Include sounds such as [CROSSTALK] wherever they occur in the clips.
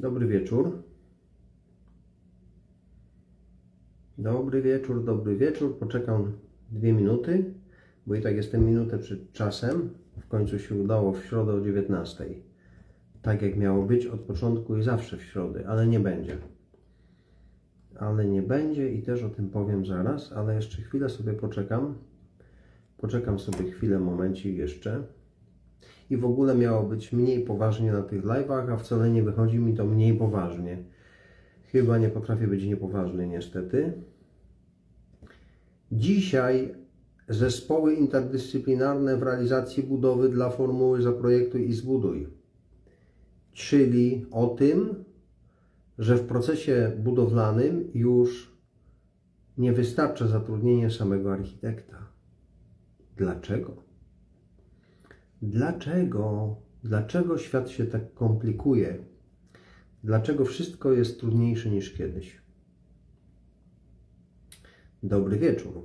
Dobry wieczór. Dobry wieczór, dobry wieczór. Poczekam dwie minuty, bo i tak jestem minutę przed czasem. W końcu się udało w środę o 19. Tak jak miało być od początku i zawsze w środę, ale nie będzie. Ale nie będzie i też o tym powiem zaraz, ale jeszcze chwilę sobie poczekam. Poczekam sobie chwilę, momencik jeszcze. I w ogóle miało być mniej poważnie na tych live'ach, a wcale nie wychodzi mi to mniej poważnie. Chyba nie potrafię być niepoważny niestety. Dzisiaj zespoły interdyscyplinarne w realizacji budowy dla formuły Zaprojektuj i Zbuduj. Czyli o tym, że w procesie budowlanym już nie wystarcza zatrudnienie samego architekta. Dlaczego? Dlaczego? Dlaczego świat się tak komplikuje? Dlaczego wszystko jest trudniejsze niż kiedyś? Dobry wieczór.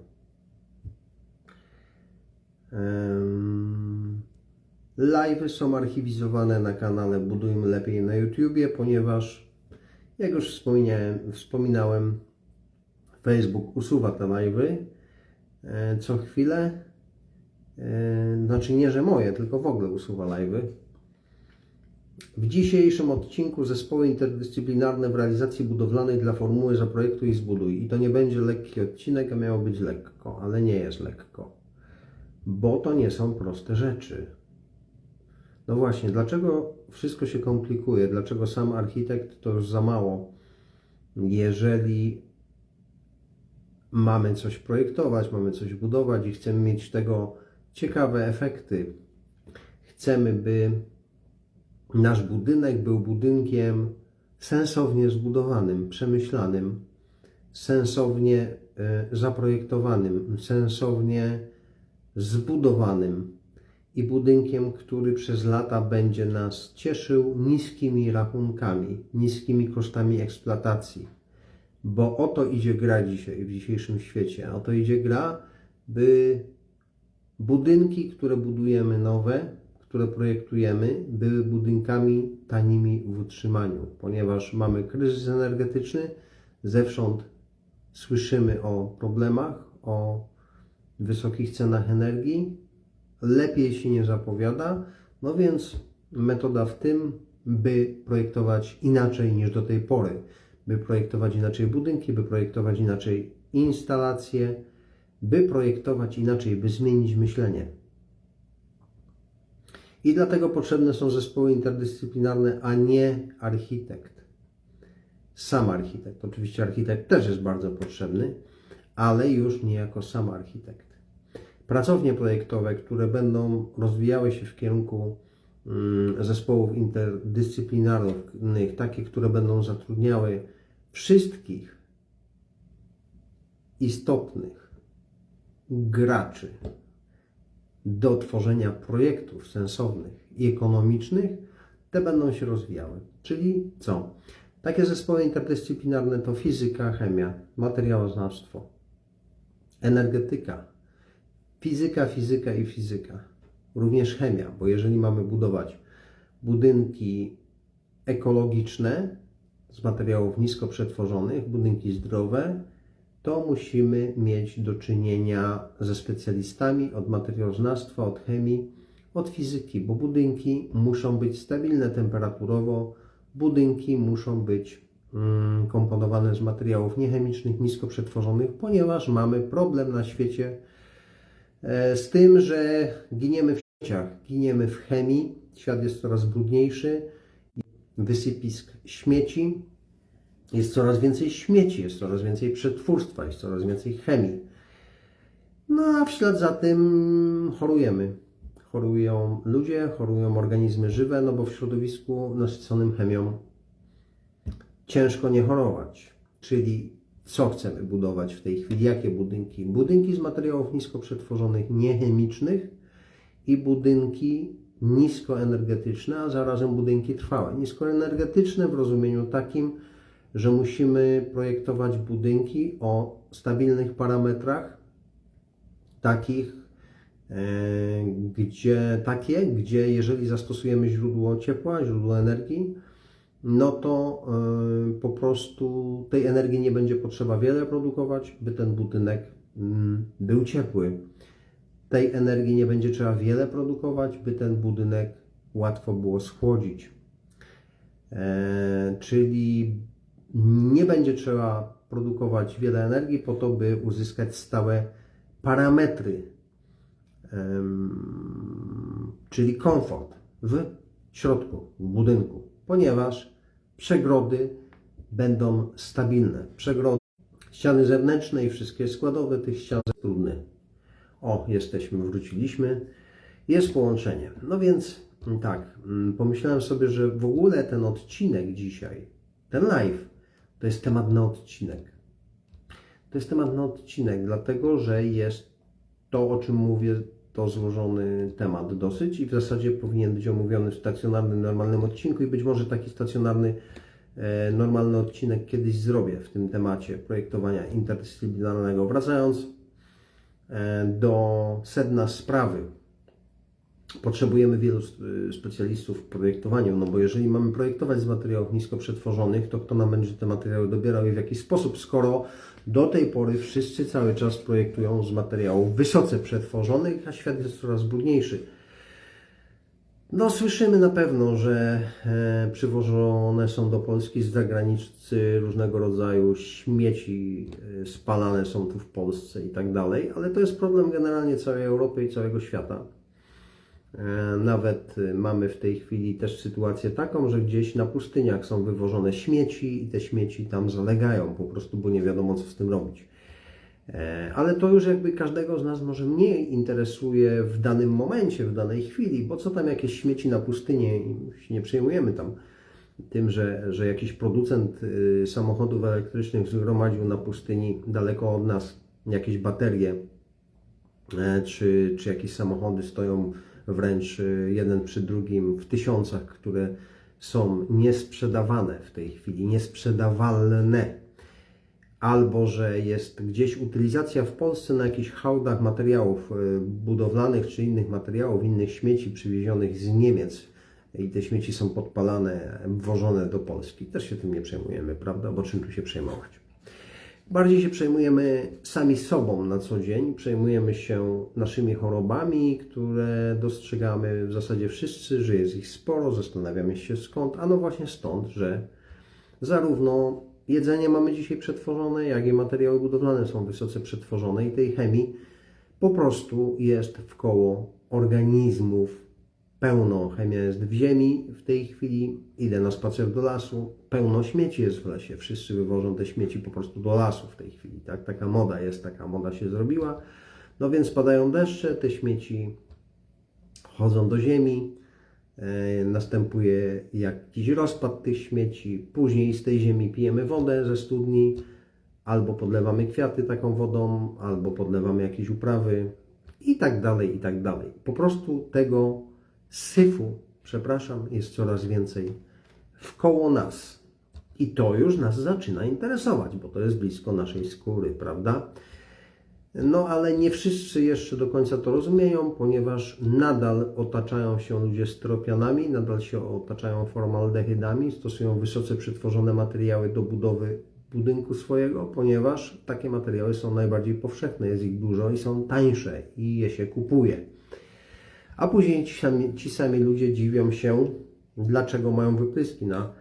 Em, Live'y są archiwizowane na kanale Budujmy Lepiej na YouTubie, ponieważ, jak już wspomniałem, wspominałem, Facebook usuwa te live'y e, co chwilę. E, Znaczy nie, że moje, tylko w ogóle usuwa live'y. W dzisiejszym odcinku zespoły interdyscyplinarne w realizacji budowlanej dla formuły Zaprojektuj i Zbuduj. I to nie będzie lekki odcinek, a miało być lekko, ale nie jest lekko. Bo to nie są proste rzeczy. No właśnie, dlaczego wszystko się komplikuje? Dlaczego sam architekt to już za mało? Jeżeli mamy coś projektować, mamy coś budować i chcemy mieć tego ciekawe efekty. Chcemy, by nasz budynek był budynkiem sensownie zbudowanym, przemyślanym, sensownie e, zaprojektowanym, sensownie zbudowanym i budynkiem, który przez lata będzie nas cieszył niskimi rachunkami, niskimi kosztami eksploatacji. Bo o to idzie gra dzisiaj, w dzisiejszym świecie. O to idzie gra, by budynki, które budujemy nowe, które projektujemy, były budynkami tanimi w utrzymaniu, ponieważ mamy kryzys energetyczny, zewsząd słyszymy o problemach, o wysokich cenach energii, lepiej się nie zapowiada, no więc metoda w tym, by projektować inaczej niż do tej pory, by projektować inaczej budynki, by projektować inaczej instalacje, by projektować inaczej, by zmienić myślenie. I dlatego potrzebne są zespoły interdyscyplinarne, a nie architekt. Sam architekt. Oczywiście architekt też jest bardzo potrzebny, ale już nie jako sam architekt. Pracownie projektowe, które będą rozwijały się w kierunku mm, zespołów interdyscyplinarnych, takie, które będą zatrudniały wszystkich istotnych graczy do tworzenia projektów sensownych i ekonomicznych, te będą się rozwijały. Czyli co? Takie zespoły interdyscyplinarne to fizyka, chemia, materiałoznawstwo, energetyka, fizyka, fizyka i fizyka. Również chemia, bo jeżeli mamy budować budynki ekologiczne z materiałów nisko przetworzonych, budynki zdrowe, to musimy mieć do czynienia ze specjalistami od materiałoznawstwa, od chemii, od fizyki, bo budynki muszą być stabilne temperaturowo, budynki muszą być mm, komponowane z materiałów niechemicznych, nisko przetworzonych, ponieważ mamy problem na świecie e, z tym, że giniemy w śmieciach, giniemy w chemii, świat jest coraz brudniejszy, wysypisk śmieci, jest coraz więcej śmieci, jest coraz więcej przetwórstwa, jest coraz więcej chemii. No a w ślad za tym chorujemy. Chorują ludzie, chorują organizmy żywe, no bo w środowisku nasyconym chemią ciężko nie chorować. Czyli co chcemy budować w tej chwili? Jakie budynki? Budynki z materiałów nisko przetworzonych, niechemicznych i budynki niskoenergetyczne, a zarazem budynki trwałe. Niskoenergetyczne w rozumieniu takim, że musimy projektować budynki o stabilnych parametrach, takich, e, gdzie, takie, gdzie jeżeli zastosujemy źródło ciepła, źródło energii, no to y, po prostu tej energii nie będzie potrzeba wiele produkować, by ten budynek mm, był ciepły. Tej energii nie będzie trzeba wiele produkować, by ten budynek łatwo było schłodzić. E, czyli nie będzie trzeba produkować wiele energii po to, by uzyskać stałe parametry, czyli komfort w środku budynku, ponieważ przegrody będą stabilne. Przegrody, ściany zewnętrzne i wszystkie składowe tych ścian trudne. O, jesteśmy, wróciliśmy. Jest połączenie. No więc tak, mm, pomyślałem sobie, że w ogóle ten odcinek dzisiaj, ten live, to jest temat na odcinek. To jest temat na odcinek, dlatego że jest to, o czym mówię, to złożony temat dosyć i w zasadzie powinien być omówiony w stacjonarnym, normalnym odcinku i być może taki stacjonarny, e, normalny odcinek kiedyś zrobię w tym temacie projektowania interdyscyplinarnego. Wracając e, do sedna sprawy, potrzebujemy wielu y, specjalistów w projektowaniu, no bo jeżeli mamy projektować z materiałów nisko przetworzonych, to kto nam będzie te materiały dobierał i w jaki sposób, skoro do tej pory wszyscy cały czas projektują z materiałów wysoce przetworzonych, a świat jest coraz brudniejszy. No, słyszymy na pewno, że e, przywożone są do Polski z zagranicy różnego rodzaju śmieci, e, spalane są tu w Polsce i tak dalej, ale to jest problem generalnie całej Europy i całego świata. E, Nawet y, mamy w tej chwili też sytuację taką, że gdzieś na pustyniach są wywożone śmieci i te śmieci tam zalegają po prostu, bo nie wiadomo co z tym robić. E, Ale to już jakby każdego z nas może mniej interesuje w danym momencie, w danej chwili, bo co tam jakieś śmieci na pustyni i się nie przejmujemy tam tym, że, że jakiś producent y, samochodów elektrycznych zgromadził na pustyni daleko od nas jakieś baterie, e, czy, czy jakieś samochody stoją wręcz y, jeden przy drugim w tysiącach, które są niesprzedawane w tej chwili, niesprzedawalne. Albo że jest gdzieś utylizacja w Polsce na jakichś hałdach materiałów y, budowlanych czy innych materiałów, innych śmieci przywiezionych z Niemiec i te śmieci są podpalane, wwożone do Polski. Też się tym nie przejmujemy, prawda? Bo czym tu się przejmować? Bardziej się przejmujemy sami sobą na co dzień, przejmujemy się naszymi chorobami, które dostrzegamy w zasadzie wszyscy, że jest ich sporo, zastanawiamy się skąd, a no właśnie stąd, że zarówno jedzenie mamy dzisiaj przetworzone, jak i materiały budowlane są wysoce przetworzone i tej chemii po prostu jest w koło organizmów pełno. Chemia jest w ziemi w tej chwili. Idę na spacer do lasu. Pełno śmieci jest w lesie. Wszyscy wywożą te śmieci po prostu do lasu w tej chwili. Tak? Taka moda jest, taka moda się zrobiła. No więc padają deszcze, te śmieci chodzą do ziemi. E, następuje jakiś rozpad tych śmieci. Później z tej ziemi pijemy wodę ze studni. Albo podlewamy kwiaty taką wodą, albo podlewamy jakieś uprawy i tak dalej, i tak dalej. Po prostu tego syfu, przepraszam, jest coraz więcej wkoło nas. I to już nas zaczyna interesować, bo to jest blisko naszej skóry, prawda? No ale nie wszyscy jeszcze do końca to rozumieją, ponieważ nadal otaczają się ludzie stropianami, nadal się otaczają formaldehydami, stosują wysoce przetworzone materiały do budowy budynku swojego, ponieważ takie materiały są najbardziej powszechne, jest ich dużo i są tańsze i je się kupuje. A później ci sami, ci sami ludzie dziwią się, dlaczego mają wypryski na,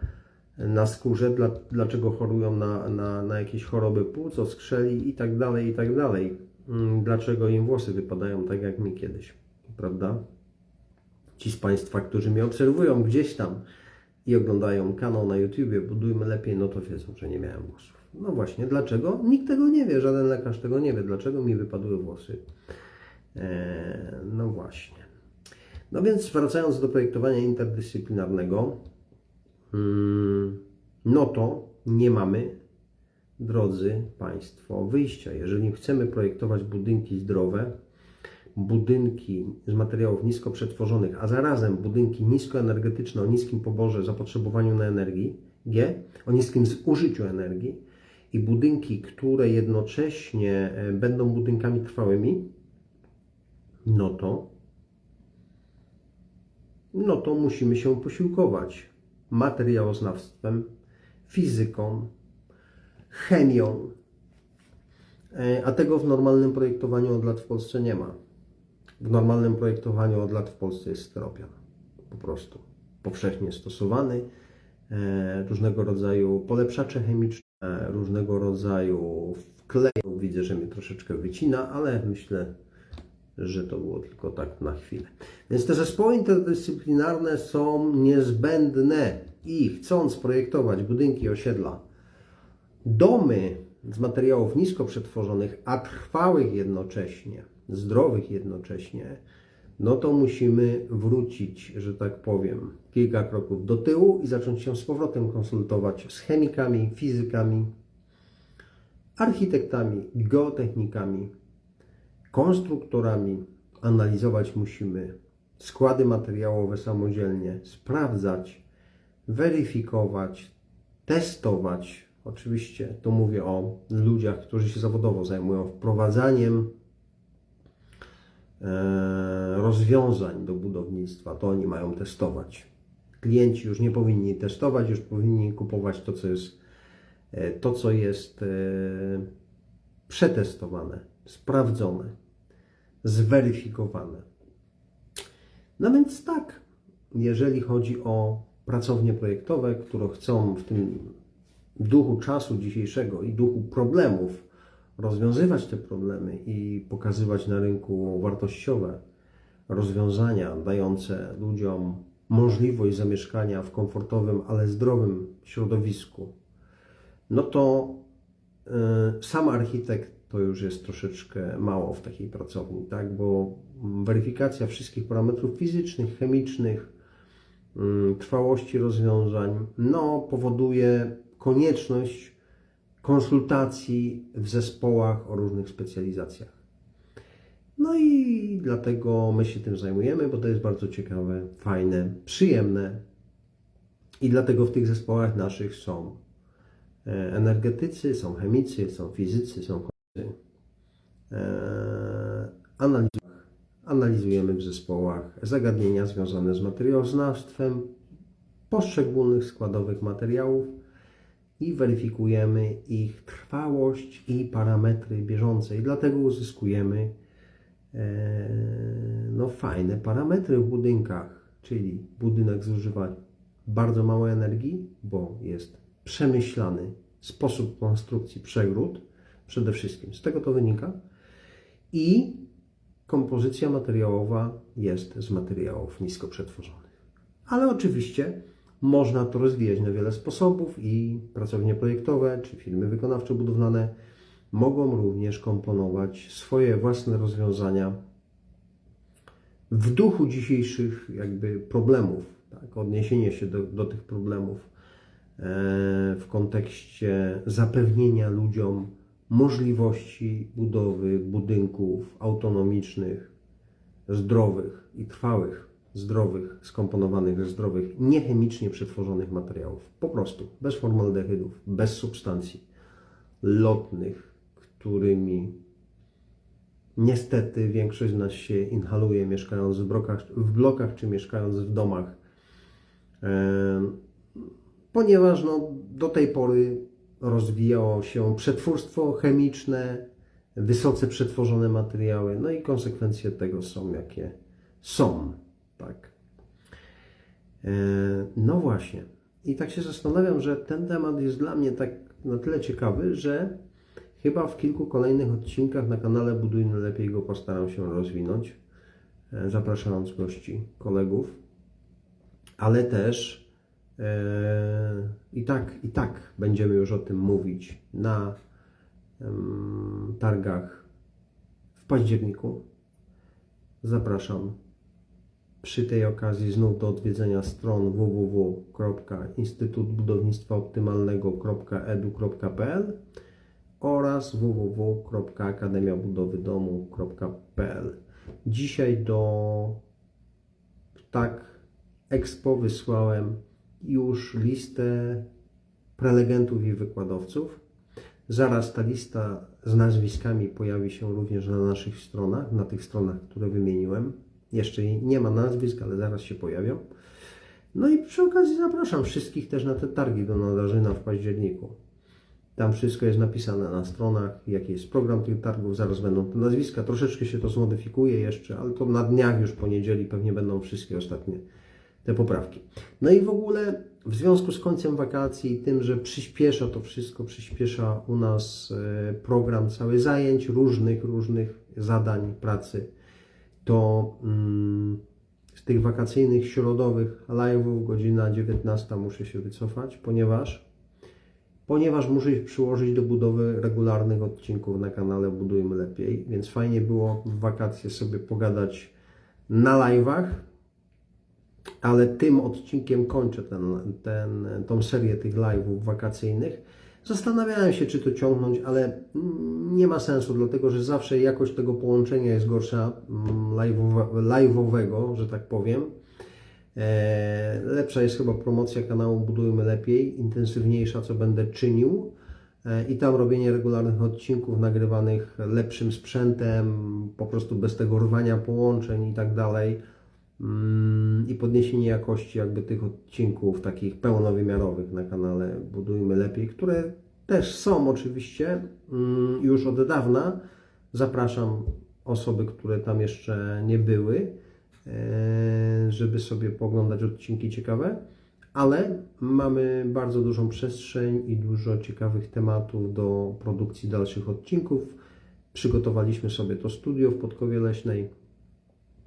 na skórze, dla, dlaczego chorują na, na, na jakieś choroby płuc, oskrzeli i tak dalej, i tak dalej. Mm, Dlaczego im włosy wypadają tak jak mi kiedyś, prawda? Ci z Państwa, którzy mnie obserwują gdzieś tam i oglądają kanał na YouTubie Budujmy Lepiej, no to wiedzą, że nie miałem włosów. No właśnie, dlaczego? Nikt tego nie wie, żaden lekarz tego nie wie, dlaczego mi wypadły włosy. Eee, no właśnie. No więc wracając do projektowania interdyscyplinarnego, mm, no to nie mamy, drodzy Państwo, wyjścia. Jeżeli chcemy projektować budynki zdrowe, budynki z materiałów nisko przetworzonych, a zarazem budynki niskoenergetyczne o niskim poborze zapotrzebowaniu na energię, o niskim zużyciu energii i budynki, które jednocześnie e, będą budynkami trwałymi, no to no to musimy się posiłkować materiałoznawstwem, fizyką, chemią, E, a tego w normalnym projektowaniu od lat w Polsce nie ma. W normalnym projektowaniu od lat w Polsce jest styropian. Po prostu. Powszechnie stosowany. E, Różnego rodzaju polepszacze chemiczne, różnego rodzaju wklejów. Widzę, że mnie troszeczkę wycina, ale myślę, że to było tylko tak na chwilę. Więc te zespoły interdyscyplinarne są niezbędne i chcąc projektować budynki osiedla, domy z materiałów nisko przetworzonych, a trwałych jednocześnie, zdrowych jednocześnie, no to musimy wrócić, że tak powiem, kilka kroków do tyłu i zacząć się z powrotem konsultować z chemikami, fizykami, architektami, geotechnikami, konstruktorami. Analizować musimy składy materiałowe samodzielnie, sprawdzać, weryfikować, testować. Oczywiście tu mówię o ludziach, którzy się zawodowo zajmują wprowadzaniem e, rozwiązań do budownictwa. To oni mają testować. Klienci już nie powinni testować, już powinni kupować to, co jest, e, to, co jest e, przetestowane, sprawdzone, zweryfikowane. No więc tak, jeżeli chodzi o pracownie projektowe, które chcą w tym duchu czasu dzisiejszego i duchu problemów rozwiązywać te problemy i pokazywać na rynku wartościowe rozwiązania dające ludziom możliwość zamieszkania w komfortowym, ale zdrowym środowisku, no to y, sam architekt to już jest troszeczkę mało w takiej pracowni, tak? bo weryfikacja wszystkich parametrów fizycznych, chemicznych, y, trwałości rozwiązań, no, powoduje konieczność konsultacji w zespołach o różnych specjalizacjach. No i dlatego my się tym zajmujemy, bo to jest bardzo ciekawe, fajne, przyjemne. I dlatego w tych zespołach naszych są e, energetycy, są chemicy, są fizycy, są. Analizujemy, analizujemy w zespołach zagadnienia związane z materiałoznawstwem poszczególnych składowych materiałów i weryfikujemy ich trwałość i parametry bieżące. I dlatego uzyskujemy e, no, fajne parametry w budynkach, czyli budynek zużywa bardzo mało energii, bo jest przemyślany sposób konstrukcji przegród, przede wszystkim z tego to wynika, i kompozycja materiałowa jest z materiałów nisko przetworzonych. Ale oczywiście można to rozwijać na wiele sposobów i pracownie projektowe czy firmy wykonawczo-budowlane mogą również komponować swoje własne rozwiązania w duchu dzisiejszych jakby problemów, tak? odniesienie się do, do tych problemów e, w kontekście zapewnienia ludziom możliwości budowy budynków autonomicznych, zdrowych i trwałych zdrowych, skomponowanych ze zdrowych, niechemicznie przetworzonych materiałów. Po prostu, bez formaldehydów, bez substancji lotnych, którymi niestety większość z nas się inhaluje, mieszkając w blokach, w blokach czy mieszkając w domach. Ponieważ no, do tej pory rozwijało się przetwórstwo chemiczne, wysoce przetworzone materiały, no i konsekwencje tego są jakie są. Tak. E, no właśnie. I tak się zastanawiam, że ten temat jest dla mnie tak na tyle ciekawy, że chyba w kilku kolejnych odcinkach na kanale Budujmy Lepiej go postaram się rozwinąć, e, zapraszając gości, kolegów, ale też i tak, i tak będziemy już o tym mówić na targach w październiku. Zapraszam przy tej okazji znów do odwiedzenia stron www.instytutbudownictwaoptymalnego.edu.pl oraz www.akademiabudowydomu.pl Dzisiaj do tak Expo wysłałem już listę prelegentów i wykładowców. Zaraz ta lista z nazwiskami pojawi się również na naszych stronach, na tych stronach, które wymieniłem. Jeszcze nie ma nazwisk, ale zaraz się pojawią. No i przy okazji zapraszam wszystkich też na te targi do Nadarzyna w październiku. Tam wszystko jest napisane na stronach, jaki jest program tych targów, zaraz będą te nazwiska, troszeczkę się to zmodyfikuje jeszcze, ale to na dniach już po niedzieli pewnie będą wszystkie ostatnie te poprawki. No i w ogóle w związku z końcem wakacji i tym, że przyspiesza to wszystko, przyspiesza u nas e, program cały zajęć, różnych, różnych zadań, pracy, to mm, z tych wakacyjnych, środowych live'ów godzina 19 muszę się wycofać, ponieważ ponieważ muszę ich przyłożyć do budowy regularnych odcinków na kanale Budujmy Lepiej, więc fajnie było w wakacje sobie pogadać na live'ach, ale tym odcinkiem kończę ten, ten, tą serię tych live'ów wakacyjnych. Zastanawiałem się, czy to ciągnąć, ale mm, nie ma sensu, dlatego że zawsze jakość tego połączenia jest gorsza mm, live'owe- live'owego, że tak powiem. E, Lepsza jest chyba promocja kanału Budujmy Lepiej, intensywniejsza, co będę czynił. E, I tam robienie regularnych odcinków nagrywanych lepszym sprzętem, po prostu bez tego rwania połączeń i tak dalej. Mm, I podniesienie jakości jakby tych odcinków takich pełnowymiarowych na kanale Budujmy Lepiej, które też są oczywiście mm, już od dawna. Zapraszam osoby, które tam jeszcze nie były e, żeby sobie poglądać odcinki ciekawe, ale mamy bardzo dużą przestrzeń i dużo ciekawych tematów do produkcji dalszych odcinków. Przygotowaliśmy sobie to studio w Podkowie Leśnej.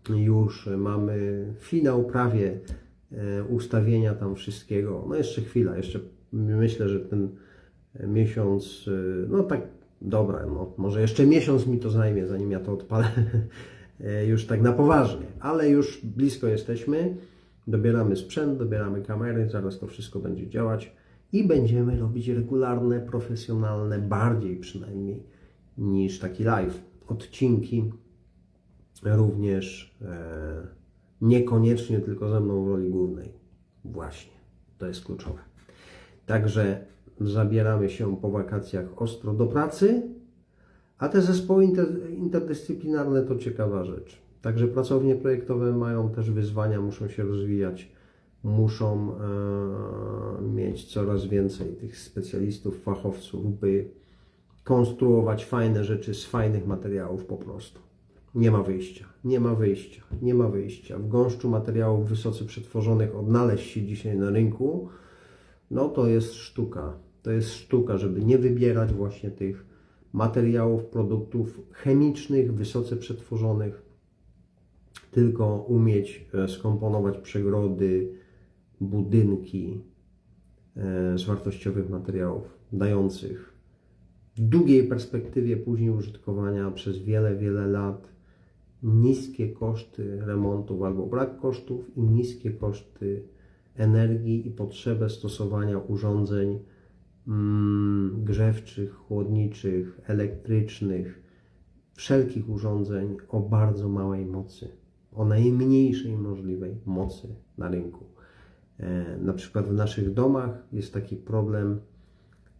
Już mamy finał prawie e, ustawienia tam wszystkiego. No jeszcze chwila, jeszcze myślę, że ten miesiąc, e, no tak dobra, no może jeszcze miesiąc mi to zajmie, zanim ja to odpalę [LAUGHS] e, już tak na poważnie, ale już blisko jesteśmy. Dobieramy sprzęt, dobieramy kamery, zaraz to wszystko będzie działać i będziemy robić regularne, profesjonalne, bardziej przynajmniej niż taki live. Odcinki również e, niekoniecznie tylko ze mną w roli głównej. Właśnie, to jest kluczowe. Także zabieramy się po wakacjach ostro do pracy, a te zespoły inter, interdyscyplinarne to ciekawa rzecz. Także pracownie projektowe mają też wyzwania, muszą się rozwijać, muszą e, mieć coraz więcej tych specjalistów, fachowców, by konstruować fajne rzeczy z fajnych materiałów po prostu. Nie ma wyjścia, nie ma wyjścia, nie ma wyjścia. W gąszczu materiałów wysoce przetworzonych odnaleźć się dzisiaj na rynku, no to jest sztuka. To jest sztuka, żeby nie wybierać właśnie tych materiałów, produktów chemicznych, wysoce przetworzonych, tylko umieć e, skomponować przegrody, budynki e, z wartościowych materiałów, dających w długiej perspektywie później użytkowania przez wiele, wiele lat niskie koszty remontów albo brak kosztów i niskie koszty energii i potrzebę stosowania urządzeń mm, grzewczych, chłodniczych, elektrycznych, wszelkich urządzeń o bardzo małej mocy, o najmniejszej możliwej mocy na rynku. E, Na przykład w naszych domach jest taki problem,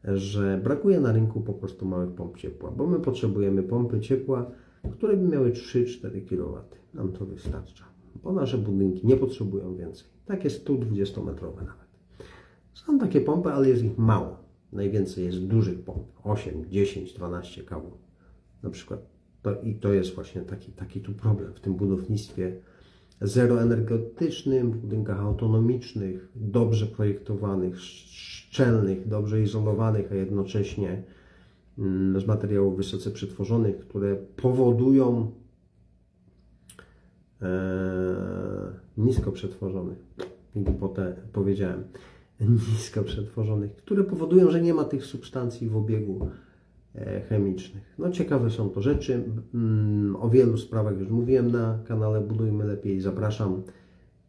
że brakuje na rynku po prostu małych pomp ciepła, bo my potrzebujemy pompy ciepła, które by miały 3-4 kW. Nam to wystarcza, bo nasze budynki nie potrzebują więcej. Takie 120-metrowe nawet. Są takie pompy, ale jest ich mało. Najwięcej jest dużych pomp, 8, 10, 12 kW. Na przykład to, i to jest właśnie taki, taki tu problem w tym budownictwie zeroenergetycznym, w budynkach autonomicznych, dobrze projektowanych, szczelnych, dobrze izolowanych, a jednocześnie z materiałów wysoce przetworzonych, które powodują e, nisko przetworzonych, głupotę powiedziałem, [LAUGHS] nisko przetworzonych, które powodują, że nie ma tych substancji w obiegu e, chemicznych. No ciekawe są to rzeczy. Mm, O wielu sprawach już mówiłem na kanale Budujmy Lepiej. Zapraszam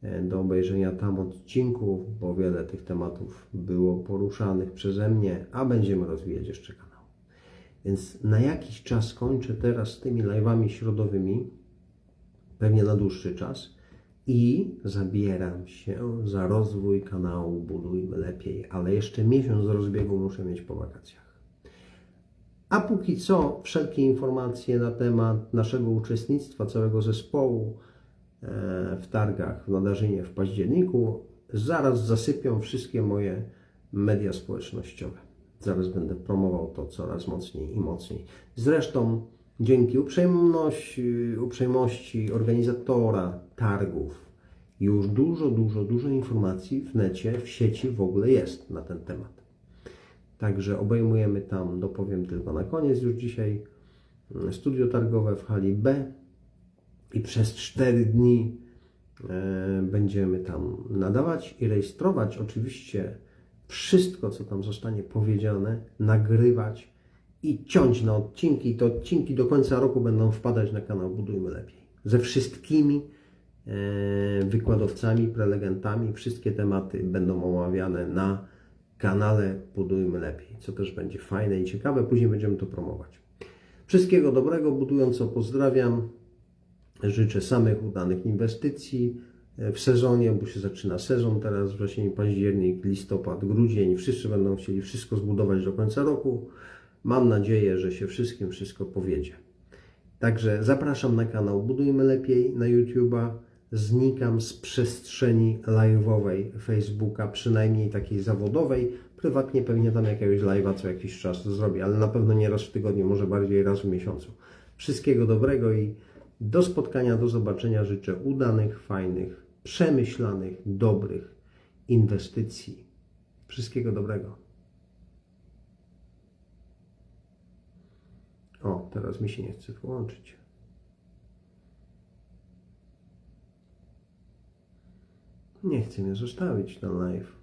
e, do obejrzenia tam odcinków, bo wiele tych tematów było poruszanych przeze mnie, a będziemy rozwijać jeszcze kanał. Więc na jakiś czas kończę teraz tymi live'ami środowymi, pewnie na dłuższy czas i zabieram się za rozwój kanału Budujmy Lepiej, ale jeszcze miesiąc rozbiegu muszę mieć po wakacjach. A póki co wszelkie informacje na temat naszego uczestnictwa całego zespołu e, w targach w Nadarzynie w październiku zaraz zasypią wszystkie moje media społecznościowe. Zaraz będę promował to coraz mocniej i mocniej. Zresztą dzięki uprzejmości, uprzejmości organizatora targów już dużo, dużo, dużo informacji w necie, w sieci w ogóle jest na ten temat. Także obejmujemy tam, dopowiem tylko na koniec już dzisiaj, studio targowe w hali B i przez 4 dni e, będziemy tam nadawać i rejestrować oczywiście wszystko, co tam zostanie powiedziane, nagrywać i ciąć na odcinki. Te odcinki do końca roku będą wpadać na kanał Budujmy Lepiej. Ze wszystkimi e, wykładowcami, prelegentami. Wszystkie tematy będą omawiane na kanale Budujmy Lepiej, co też będzie fajne i ciekawe. Później będziemy to promować. Wszystkiego dobrego, budująco pozdrawiam. Życzę samych udanych inwestycji w sezonie, bo się zaczyna sezon teraz, wrzesień, październik, listopad, grudzień. Wszyscy będą chcieli wszystko zbudować do końca roku. Mam nadzieję, że się wszystkim wszystko powiedzie. Także zapraszam na kanał Budujmy Lepiej na YouTube'a. Znikam z przestrzeni live'owej Facebooka, przynajmniej takiej zawodowej. Prywatnie pewnie tam jakiegoś live'a co jakiś czas zrobię, ale na pewno nie raz w tygodniu, może bardziej raz w miesiącu. Wszystkiego dobrego i do spotkania, do zobaczenia. Życzę udanych, fajnych, przemyślanych, dobrych inwestycji. Wszystkiego dobrego. O, teraz mi się nie chce włączyć. Nie chce mnie zostawić na live.